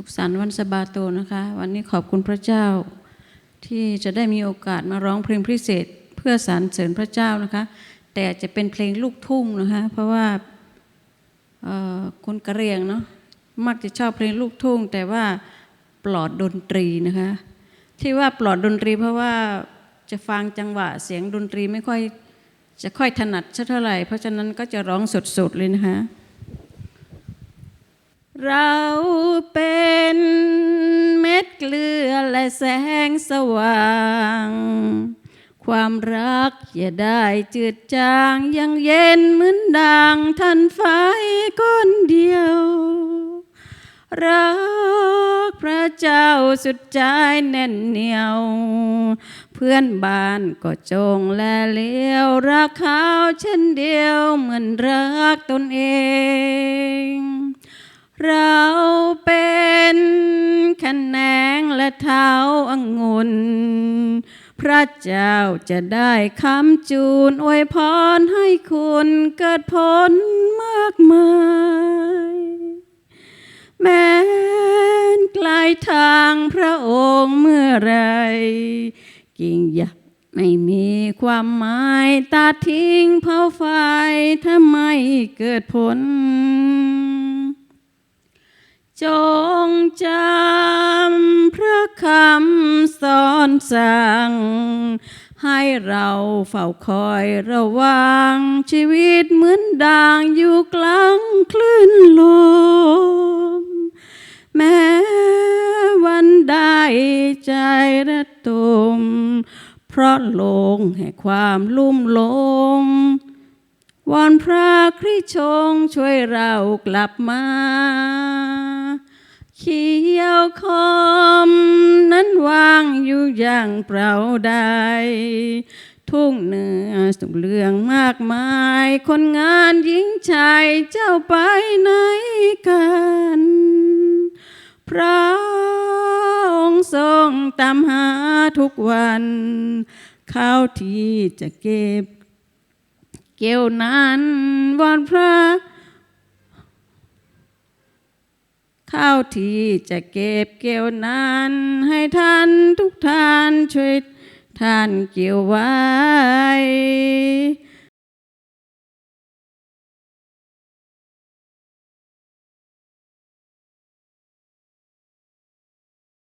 สุขสันต์วันสบาโตนะคะ วันนี้ขอบคุณพระเจ้า ที่จะได้มีโอกาสมาร้องเพลงพิเศษเพื่อสรรเสริญพระเจ้านะคะ แต่จะเป็นเพลงลูกทุ่งนะคะ เพราะว่าคนกระเรียงเนาะมักจะชอบเพลงลูกทุ่ง แต่ว่าปลอดดนตรีนะคะ ที่ว่าปลอดดนตรีเพราะว่าจะฟังจังหวะเสียงดนตรีไม่ค่อยจะค่อยถนัดเท่าไหร่ เพราะฉะนั้นก็จะร้องสดๆเลยนะคะ เราเป็นเม็ดเกลือและแสงสว่าง ความรักอย่าได้จืดจางยังเย็นเหมือนดังทันไฟก้นเดียว รักพระเจ้าสุดใจแน่นเหนียว เพื่อนบ้านก็จงแลเลี้ยวรักเขาเช่นเดียวเหมือนรักตนเอง เราเป็นแค่แนงและเท้าองุ่นพระเจ้าจะได้คำจูนอวยพรให้คุณเกิดผลมากมาย แม้นไกลทางพระองค์เมื่อไร กิ่งหยักไม่มีความหมายตัดทิ้งเผาไฟถ้าไม่เกิดผล จงจำพระคำสอนสั่ง ให้เราเฝ้าคอยระวัง ชีวิตเหมือนด่างอยู่กลางคลื่นลม แม้วันได้ใจระตมเพราะลงแห่งความลุ่มหลงวอนพระคริชงช่วยเรากลับมา เขียวคอมนั้นวางอยู่อย่างเปล่าใด ทุ่งเหนือสุขเรื่องมากมาย คนงานหญิงชายเจ้าไปไหนกัน พระองค์ทรงตามหาทุกวัน ข้าวที่จะเก็บ เกี่ยวนั้นวอนพระ ข้าวที่จะเก็บเกี่ยวนั้นให้ท่านทุกท่านช่วยท่านเกี่ยวไว้